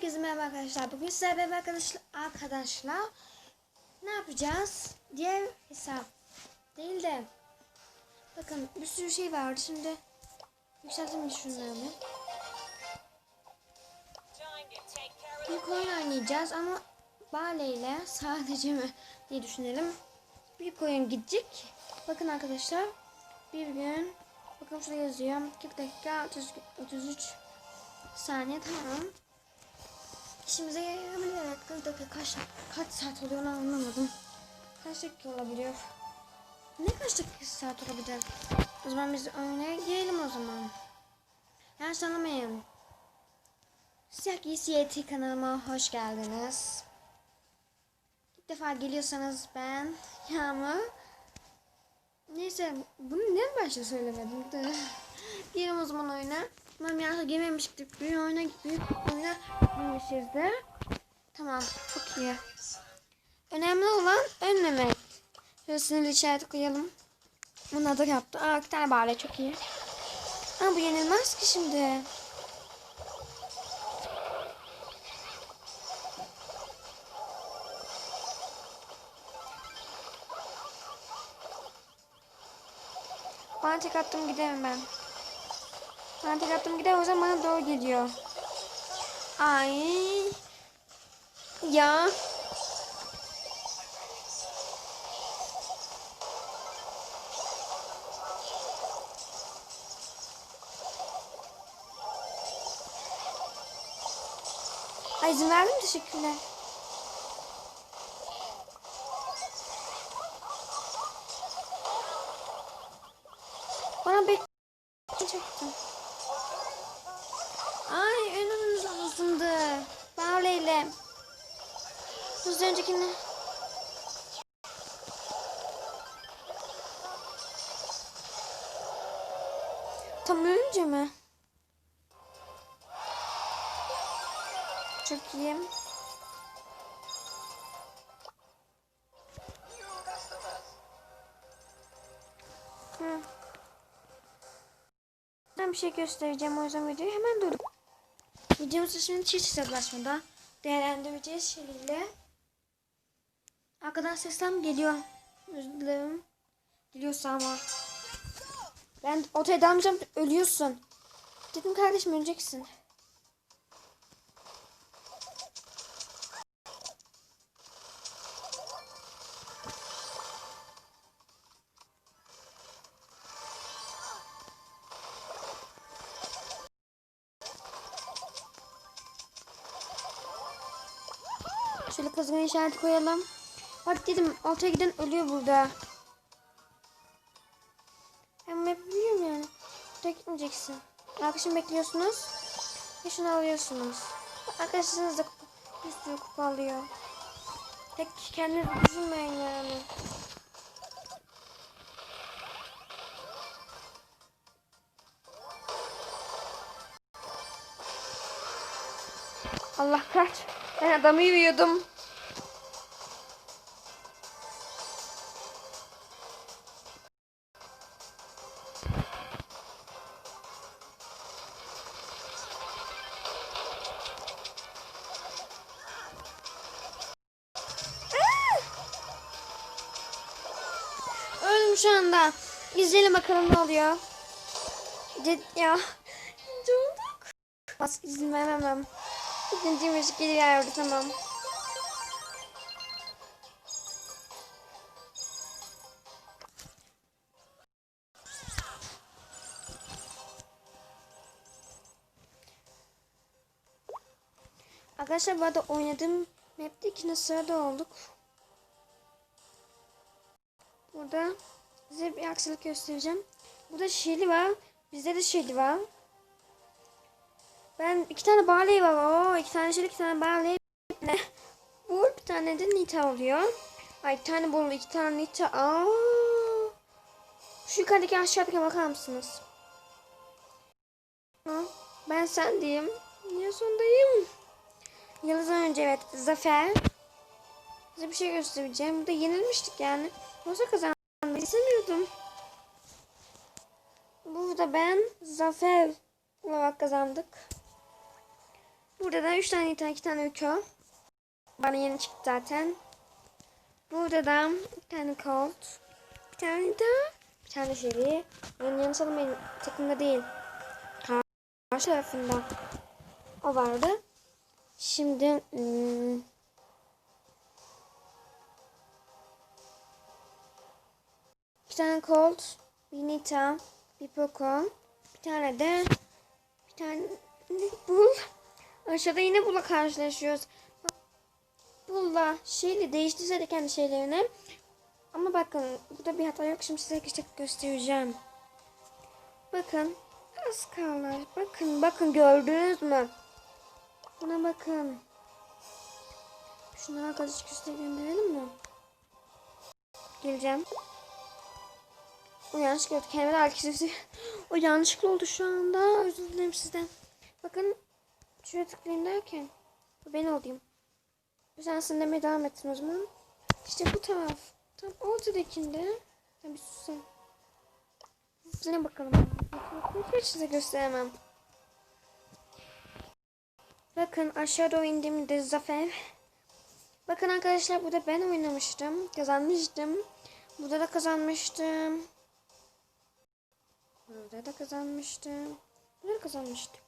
Herkese merhaba arkadaşlar. Bugün sizlerle beraber arkadaşlar, arkadaşlar ne yapacağız? Diğer hesap değil de bakın bir sürü şey vardı. Şimdi yükseltelim şunlarını. Bir oyun oynayacağız ama Bale ile sadece mi diye düşünelim. Bir oyun gidecek. Bakın arkadaşlar bir gün bakın şurada yazıyor. 40 dakika 30, 33 saniye tamam. İşimize yarayabilir. Kaç dakika kaç, kaç saat oluyor onu anlamadım. Kaç dakika olabiliyor? Ne kaç dakika saat olabilir? O zaman biz oyuna girelim o zaman. Yanlış anlamayın. Siyah Giysi Yeti kanalıma hoş geldiniz. İlk defa geliyorsanız ben Yağmur. Neyse bunu ne başta söylemedim de. Girelim o zaman oyuna. Ben ya girmemiştik. Büyük oyuna büyük oyuna girmişiz de. Tamam çok iyi. Önemli olan önlemek. Şöyle sinirli işareti koyalım. Bunu da yaptı. Aa tane bari çok iyi. Ama bu yenilmez ki şimdi. Bana tek attım gidemem ben. Ben tek attım gider o zaman bana doğru geliyor. Ay. Ya. Ay izin verdin mi? Teşekkürler. Çok iyi. Hı. Ben bir şey göstereceğim o yüzden videoyu hemen dur. Videomuzda şimdi çift hesaplaşmada değerlendireceğiz şeyle. Arkadan seslem geliyor. Özür dilerim. Geliyorsa ama. Ben ortaya dalmayacağım. Ölüyorsun. Dedim kardeşim öleceksin. İşareti koyalım. Bak dedim ortaya giden ölüyor burada. Ben yapabiliyorum yani. Ortaya gitmeyeceksin. Arkadaşım bekliyorsunuz. Ve şunu alıyorsunuz. Arkadaşınız da bir sürü kupa alıyor. Tek kendinizi düşünmeyin yani. Allah kaç. Ben adamı yiyordum. Şu anda. İzleyelim bakalım ne oluyor. Cid ya. Olduk. Bas izin vermem. İkinci müzik geliyor tamam. Arkadaşlar bu arada oynadığım map'te ikinci sırada olduk. Burada size bir aksilik göstereceğim. Burada Shelly var. Bizde de Shelly var. Ben iki tane Barley var. Oo, iki tane Shelly, iki tane Barley. Ne? Bu bir tane de Nita oluyor. Ay iki tane Bolu, iki tane Nita. Aa. Şu yukarıdaki aşağıdaki bakar mısınız? Ben sen diyeyim. Niye sondayım? Yıldız'dan önce evet. Zafer. Size bir şey göstereceğim. Burada yenilmiştik yani. Olsa kazandım. Burada ben Zafer olarak kazandık. Burada da 3 tane tane 2 tane ökü. Bana yeni çıktı zaten. Burada da bir tane Colt. Bir tane daha. Bir tane Shelly. Yani yanlış almayın. Takımda değil. Karşı tarafında. O vardı. Şimdi hmm, bir tane Colt, bir Nita, bir Poco, bir tane de bir tane Bull. Aşağıda yine Bull'la karşılaşıyoruz. Bak, Bull'la şeyle değiştirse de kendi şeylerini. Ama bakın burada bir hata yok. Şimdi size işte göstereceğim. Bakın az kaldı. Bakın bakın gördünüz mü? Buna bakın. Şunları arkadaş küste gönderelim mi? Geleceğim. O yanlışlıkla oldu. Kendime de herkese O yanlışlıkla oldu şu anda. Özür dilerim sizden. Bakın şuraya tıklayın derken bu ben olayım. Sen sen demeye devam ettin o zaman. İşte bu taraf. Tam ortadakinde. Bir susun. Zile bakalım. Hiç size gösteremem. Bakın aşağı doğru indiğimde zafer. Bakın arkadaşlar burada ben oynamıştım. Kazanmıştım. Burada da kazanmıştım. Burada da kazanmıştım. Burada da kazanmıştım.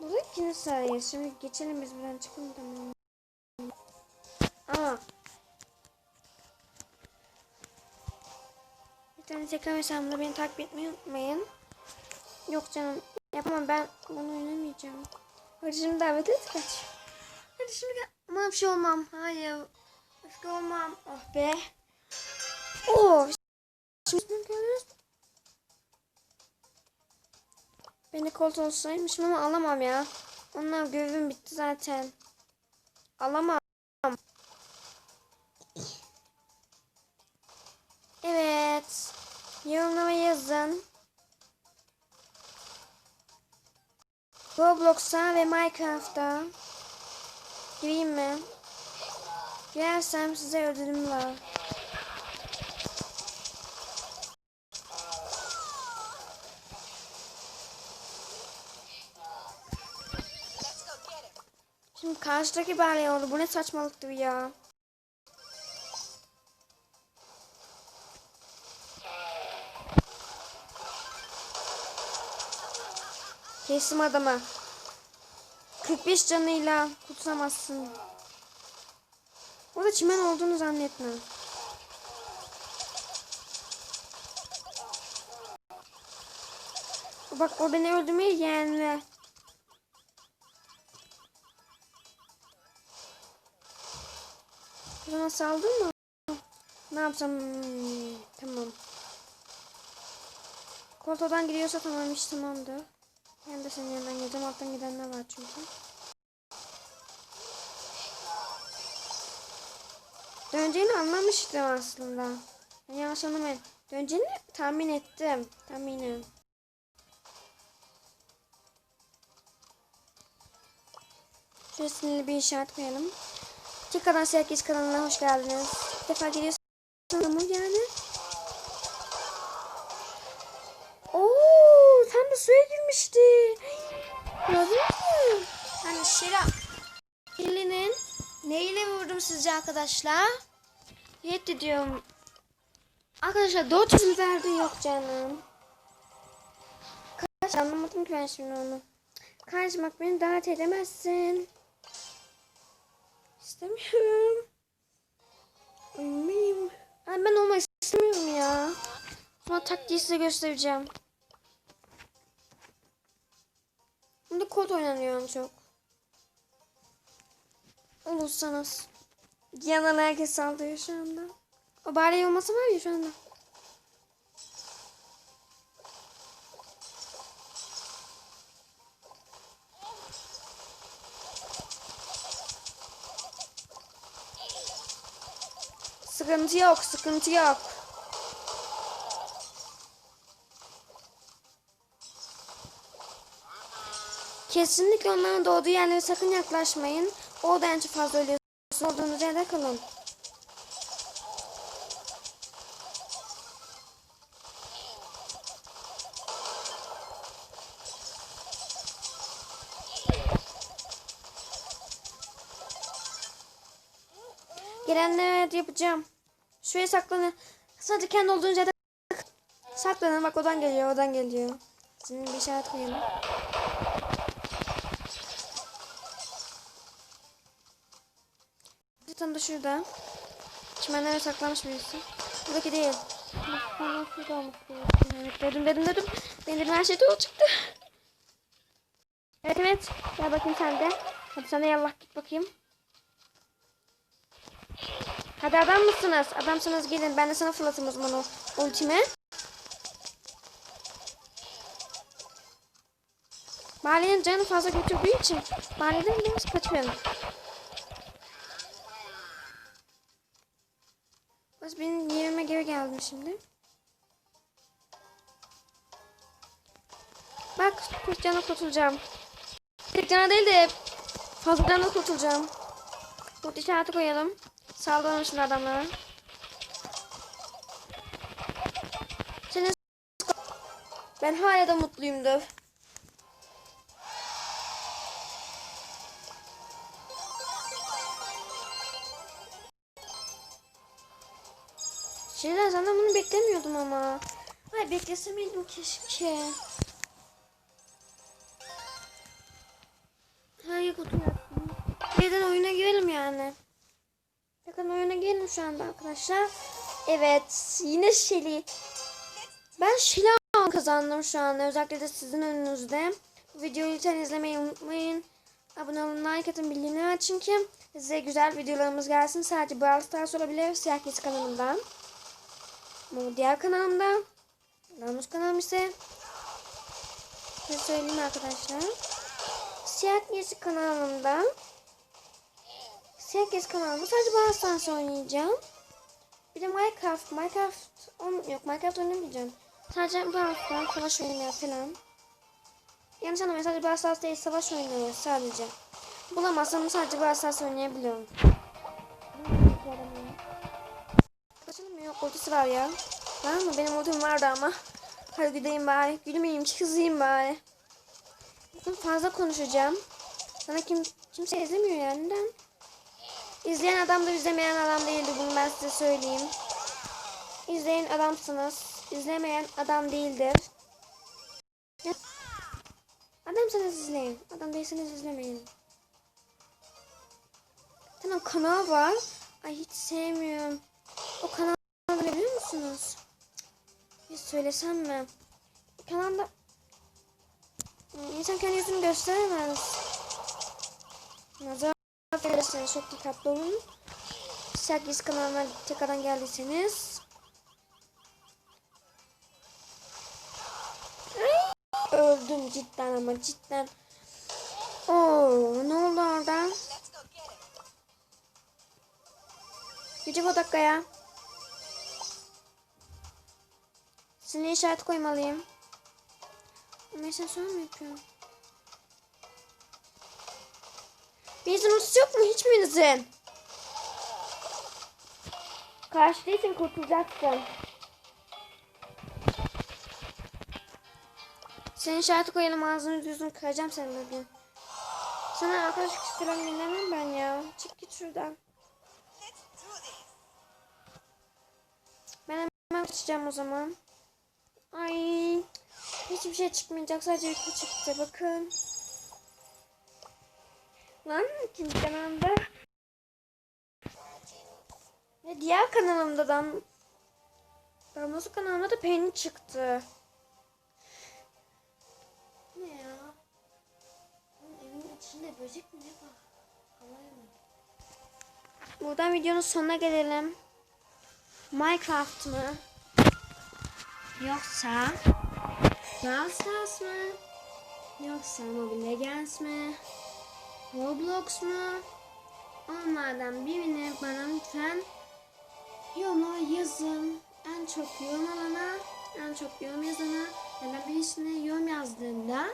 Burada ikinci sayıyız. Şimdi geçelim biz buradan çıkalım tamam. Aa. Bir tane tekrar hesabımda beni takip etmeyi unutmayın. Yok canım yapamam ben bunu oynamayacağım. Şimdi davet et kaç. Gel. Aman bir şey olmam. Hayır. Öfke olmam. Oh be. Oo. Beni kolt olsaymışım ama alamam ya. Onlar görevim bitti zaten. Alamam. Evet. Yorumlama yazın. Roblox'a ve Minecraft'a gireyim mi? Girersem size ödülüm var. Karşıdaki böyle oldu. Bu ne saçmalıktı ya. Kestim adamı. 45 canıyla kurtulamazsın. O da çimen olduğunu zannetme. Bak o beni öldürmeye yeğenli. Bana saldın mı? Ne yapsam? Tamam. Koltuğdan gidiyorsa tamam iş tamamdır. Ben de senin yanından geleceğim. Alttan gidenler var çünkü. Döneceğini anlamıştım aslında. Ben yanlış anlamayın. Döneceğini tahmin ettim. Tahminim. Şöyle sinirli bir işaret koyalım. Tekrardan Serkis kanalına hoş geldiniz. Bir defa geliyorsunuz mu yani? Oo, tam da suya girmişti. Gördün mü? Hani Şira. Elinin neyle vurdum sizce arkadaşlar? Yetti diyorum. Arkadaşlar 400 verdi yok canım. Kaç anlamadım ki ben şimdi onu. Bak beni davet edemezsin. İstemiyorum. Uyumayayım. Ay ben olmak istemiyorum ya. Sonra taktiği size göstereceğim. Bunda kod oynanıyorum çok. Olursanız. Yanan herkes saldırıyor şu anda. O bari olması var ya şu anda. Sıkıntı yok, sıkıntı yok. Kesinlikle onların doğduğu yerlere sakın yaklaşmayın. O dence fazla ölüyorsunuz. Olduğunuz yerde kalın. Gelenleri yapacağım. Şuraya saklanın. Sadece kendi olduğunuz yerde saklanın. Bak odan geliyor, odan geliyor. Şimdi bir işaret koyalım. Bir tane de şurada. Çimenlere saklanmış birisi. Buradaki değil. Bana şurada olmuş. Evet dedim dedim dedim. Benim her şey doğru çıktı. Evet evet. Gel bakayım sen de. Hadi de yallah git bakayım. Hadi adam mısınız? Adamsınız gelin. Ben de sana fırlatayım o zaman o ultimi. Mahallenin canı fazla götürdüğü için mahalleden biraz kaçıyorum. Bas benim yerime geri geldim şimdi. Bak tek cana kurtulacağım. Tek cana değil de fazla cana kurtulacağım. Mutlu işareti koyalım. Saldıralım şimdi adamlara. Senin ben hala da mutluyumdur. Şeyler senden bunu beklemiyordum ama. Ay beklesemeydim keşke. Hayır kurtulacaksın. Birden oyuna girelim yani. Bakın oyuna gelin şu anda arkadaşlar. Evet yine Şeli. Ben Şeli kazandım şu anda. Özellikle de sizin önünüzde. Bu videoyu lütfen izlemeyi unutmayın. Abone olun, like atın, bildirimleri açın ki size güzel videolarımız gelsin. Sadece Brawl Stars olabilir. Siyah Gezi kanalımdan. Bu diğer kanalımda. Namus kanalım ise. Size söyleyeyim arkadaşlar. Siyah Gezi kanalımdan. 8 kanalıma sadece bu oynayacağım. Bir de Minecraft. Minecraft on, yok Minecraft oynamayacağım. Sadece bu falan savaş oyunları falan. Yanlış anlamayın sadece bir hassas değil savaş oyunları sadece. Bulamazsam sadece bir hassas oynayabiliyorum. Kaçalım mı? Yok ortası var ya. Var mı? Benim odum vardı ama. Hadi gideyim bari. Gülmeyeyim, kızayım bari. Bugün fazla konuşacağım. Sana kim kimse izlemiyor yani. Neden? İzleyen adam da izlemeyen adam değildi. Bunu ben size söyleyeyim. İzleyen adamsınız. İzlemeyen adam değildir. Adamsanız izleyin. Adam değilseniz izlemeyin. Tamam kanal var. Ay hiç sevmiyorum. O kanal biliyor musunuz? Bir söylesem mi? Kanalda Hmm, insan kendi yüzünü gösteremez. Nazar verirseniz çok dikkatli olun. Sergis kanalına tekrardan geldiyseniz. Öldüm cidden ama cidden. Oo, ne oldu orada? Gücü bu dakikaya. Sinir işaret koymalıyım. Sen sonra mı yapıyorsun? Ultisi yok mu? Hiç birinizin? Karşı değilsin kurtulacaksın. Senin işareti koyalım ağzını yüzünü kıracağım seni bugün. Sana arkadaşlık istiyorum dinlemem ben ya. Çık git şuradan. Ben hemen kaçacağım o zaman. Ay hiçbir şey çıkmayacak sadece yukarı çıktı bakın. Lan ikinci kanalımda. Ve diğer kanalımda da Damlası kanalımda da peynir çıktı. Ne ya? Bunun evin içinde böcek mi ne var? Havaya? Buradan videonun sonuna gelelim. Minecraft mı? Yoksa Brawl Stars mı? Yoksa Mobile Legends mi? Roblox mu? Onlardan birini bana lütfen yorumlara yazın. En çok yorum alana, en çok yorum yazana ya da birisine yorum yazdığında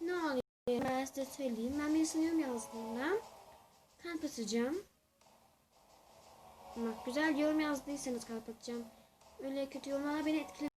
ne oluyor? Ben size söyleyeyim. Ben birisine yorum yazdığında kalp atacağım. Bak güzel yorum yazdıysanız kalp atacağım. Öyle kötü yorumlarla beni etkilemeyin.